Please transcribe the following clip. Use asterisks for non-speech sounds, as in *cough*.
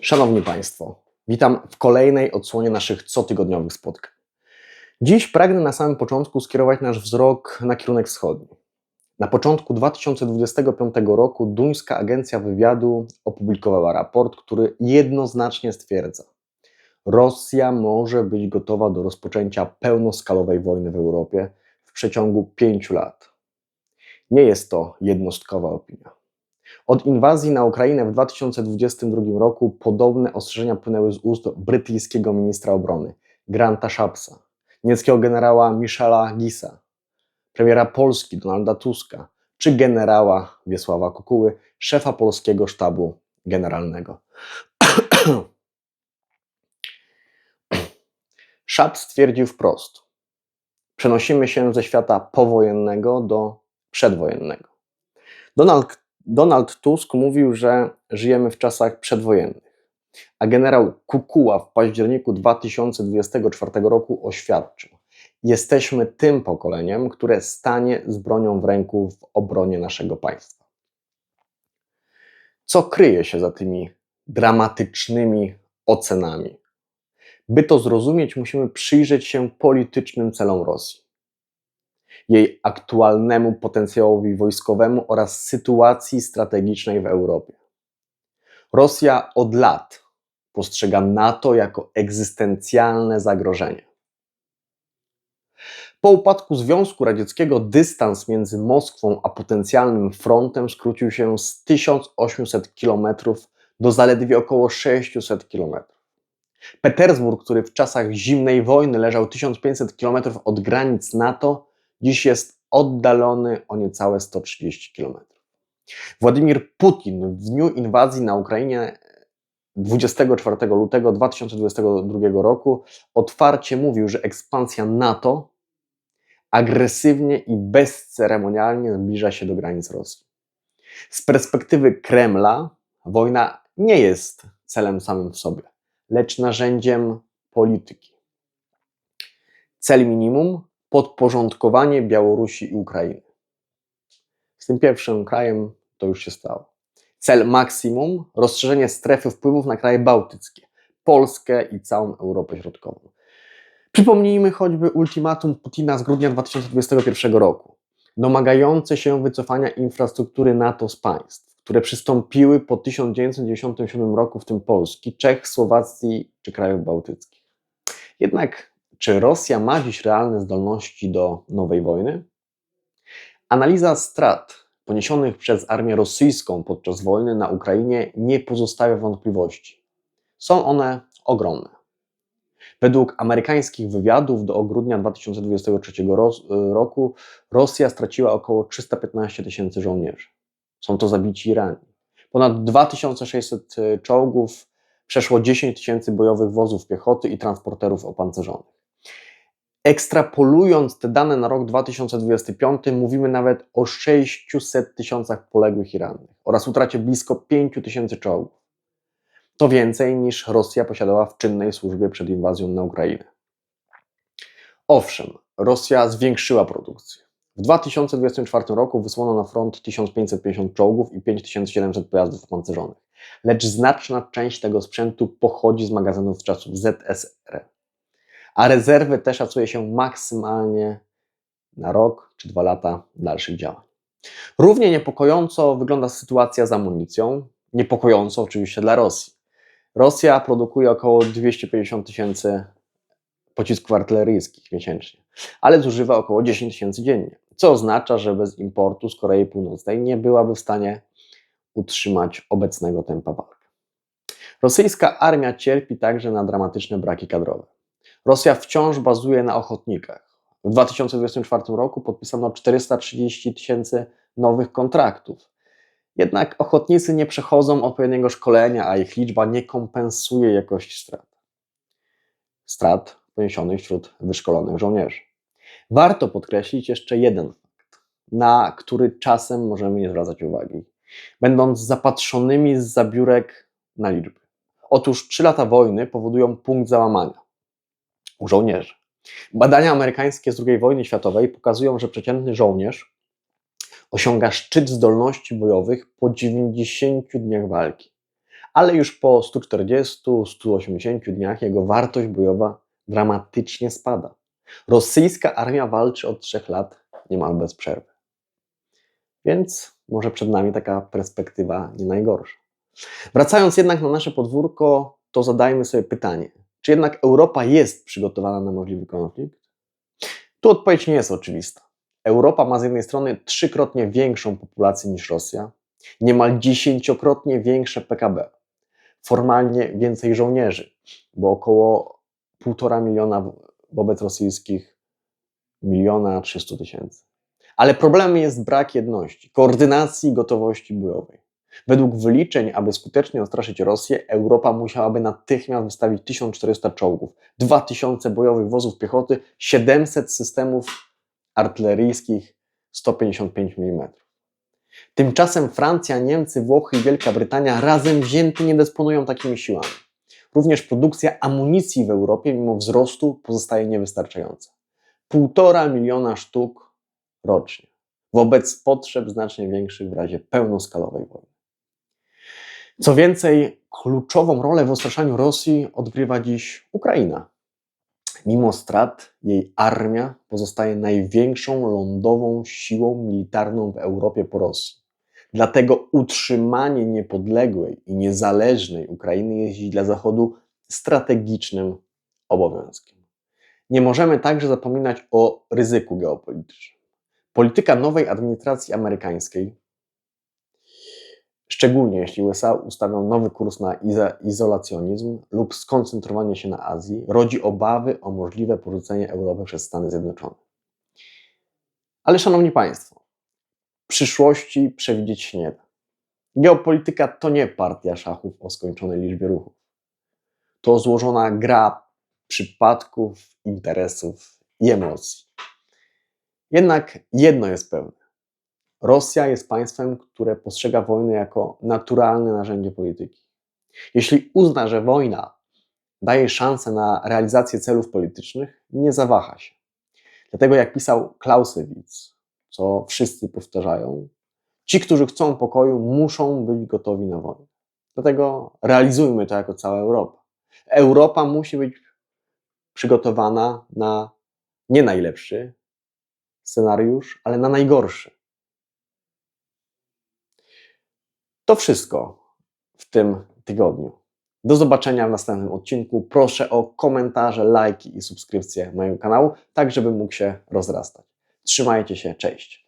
Szanowni Państwo, witam w kolejnej odsłonie naszych cotygodniowych spotkań. Dziś pragnę na samym początku skierować nasz wzrok na kierunek wschodni. Na początku 2025 roku duńska agencja wywiadu opublikowała raport, który jednoznacznie stwierdza, Rosja może być gotowa do rozpoczęcia pełnoskalowej wojny w Europie w przeciągu pięciu lat. Nie jest to jednostkowa opinia. Od inwazji na Ukrainę w 2022 roku podobne ostrzeżenia płynęły z ust brytyjskiego ministra obrony Granta Shapsa, niemieckiego generała Michela Gisa, premiera Polski Donalda Tuska czy generała Wiesława Kukuły, szefa polskiego sztabu generalnego. *clears throat* Szaps stwierdził wprost: Przenosimy się ze świata powojennego do przedwojennego. Donald Donald Tusk mówił, że żyjemy w czasach przedwojennych, a generał Kukuła w październiku 2024 roku oświadczył: Jesteśmy tym pokoleniem, które stanie z bronią w ręku w obronie naszego państwa. Co kryje się za tymi dramatycznymi ocenami? By to zrozumieć, musimy przyjrzeć się politycznym celom Rosji jej aktualnemu potencjałowi wojskowemu oraz sytuacji strategicznej w Europie. Rosja od lat postrzega NATO jako egzystencjalne zagrożenie. Po upadku Związku Radzieckiego dystans między Moskwą a potencjalnym frontem skrócił się z 1800 km do zaledwie około 600 km. Petersburg, który w czasach zimnej wojny leżał 1500 km od granic NATO, dziś jest oddalony o niecałe 130 km. Władimir Putin w dniu inwazji na Ukrainie 24 lutego 2022 roku otwarcie mówił, że ekspansja NATO agresywnie i bezceremonialnie zbliża się do granic Rosji. Z perspektywy Kremla wojna nie jest celem samym w sobie, lecz narzędziem polityki. Cel minimum podporządkowanie Białorusi i Ukrainy. Z tym pierwszym krajem to już się stało. Cel maksimum rozszerzenie strefy wpływów na kraje bałtyckie, Polskę i całą Europę Środkową. Przypomnijmy choćby ultimatum Putina z grudnia 2021 roku, domagające się wycofania infrastruktury NATO z państw, które przystąpiły po 1997 roku, w tym Polski, Czech, Słowacji czy krajów bałtyckich. Jednak czy Rosja ma dziś realne zdolności do nowej wojny? Analiza strat poniesionych przez armię rosyjską podczas wojny na Ukrainie nie pozostawia wątpliwości. Są one ogromne. Według amerykańskich wywiadów do grudnia 2023 roku Rosja straciła około 315 tysięcy żołnierzy. Są to zabici i. Ponad 2600 czołgów, przeszło 10 tysięcy bojowych wozów piechoty i transporterów opancerzonych. Ekstrapolując te dane na rok 2025, mówimy nawet o 600 tysiącach poległych i rannych oraz utracie blisko 5 tysięcy czołgów. To więcej niż Rosja posiadała w czynnej służbie przed inwazją na Ukrainę. Owszem, Rosja zwiększyła produkcję. W 2024 roku wysłano na front 1550 czołgów i 5700 pojazdów pancerzonych, lecz znaczna część tego sprzętu pochodzi z magazynów z czasów ZSRR a rezerwy te szacuje się maksymalnie na rok czy dwa lata dalszych działań. Równie niepokojąco wygląda sytuacja z amunicją, niepokojąco oczywiście dla Rosji. Rosja produkuje około 250 tysięcy pocisków artyleryjskich miesięcznie, ale zużywa około 10 tysięcy dziennie, co oznacza, że bez importu z Korei Północnej nie byłaby w stanie utrzymać obecnego tempa walki. Rosyjska armia cierpi także na dramatyczne braki kadrowe. Rosja wciąż bazuje na ochotnikach. W 2024 roku podpisano 430 tysięcy nowych kontraktów. Jednak ochotnicy nie przechodzą odpowiedniego szkolenia, a ich liczba nie kompensuje jakości strat. Strat poniesionych wśród wyszkolonych żołnierzy. Warto podkreślić jeszcze jeden fakt, na który czasem możemy nie zwracać uwagi, będąc zapatrzonymi z zabiórek na liczby. Otóż trzy lata wojny powodują punkt załamania żołnierzy. Badania amerykańskie z II wojny światowej pokazują, że przeciętny żołnierz osiąga szczyt zdolności bojowych po 90 dniach walki, Ale już po 140-180 dniach jego wartość bojowa dramatycznie spada. Rosyjska armia walczy od trzech lat niemal bez przerwy. Więc może przed nami taka perspektywa nie najgorsza. Wracając jednak na nasze podwórko, to zadajmy sobie pytanie, czy jednak Europa jest przygotowana na możliwy konflikt? Tu odpowiedź nie jest oczywista. Europa ma z jednej strony trzykrotnie większą populację niż Rosja, niemal dziesięciokrotnie większe PKB, formalnie więcej żołnierzy, bo około półtora miliona wobec rosyjskich miliona trzystu tysięcy. Ale problemem jest brak jedności, koordynacji i gotowości bojowej. Według wyliczeń, aby skutecznie odstraszyć Rosję, Europa musiałaby natychmiast wystawić 1400 czołgów, 2000 bojowych wozów piechoty, 700 systemów artyleryjskich 155 mm. Tymczasem Francja, Niemcy, Włochy i Wielka Brytania razem wzięte nie dysponują takimi siłami. Również produkcja amunicji w Europie, mimo wzrostu, pozostaje niewystarczająca. Półtora miliona sztuk rocznie, wobec potrzeb znacznie większych w razie pełnoskalowej wojny. Co więcej, kluczową rolę w odstraszaniu Rosji odgrywa dziś Ukraina. Mimo strat, jej armia pozostaje największą lądową siłą militarną w Europie po Rosji. Dlatego utrzymanie niepodległej i niezależnej Ukrainy jest dziś dla Zachodu strategicznym obowiązkiem. Nie możemy także zapominać o ryzyku geopolitycznym. Polityka nowej administracji amerykańskiej, szczególnie jeśli USA ustawią nowy kurs na izolacjonizm lub skoncentrowanie się na Azji, rodzi obawy o możliwe porzucenie Europy przez Stany Zjednoczone. Ale, Szanowni Państwo, przyszłości przewidzieć się nie da. Geopolityka to nie partia szachów o skończonej liczbie ruchów. To złożona gra przypadków, interesów i emocji. Jednak jedno jest pewne. Rosja jest państwem, które postrzega wojnę jako naturalne narzędzie polityki. Jeśli uzna, że wojna daje szansę na realizację celów politycznych, nie zawaha się. Dlatego, jak pisał Clausewitz, co wszyscy powtarzają, ci, którzy chcą pokoju, muszą być gotowi na wojnę. Dlatego realizujmy to jako cała Europa. Europa musi być przygotowana na nie najlepszy scenariusz, ale na najgorszy. To wszystko w tym tygodniu. Do zobaczenia w następnym odcinku. Proszę o komentarze, lajki i subskrypcje mojego kanału, tak żeby mógł się rozrastać. Trzymajcie się, cześć.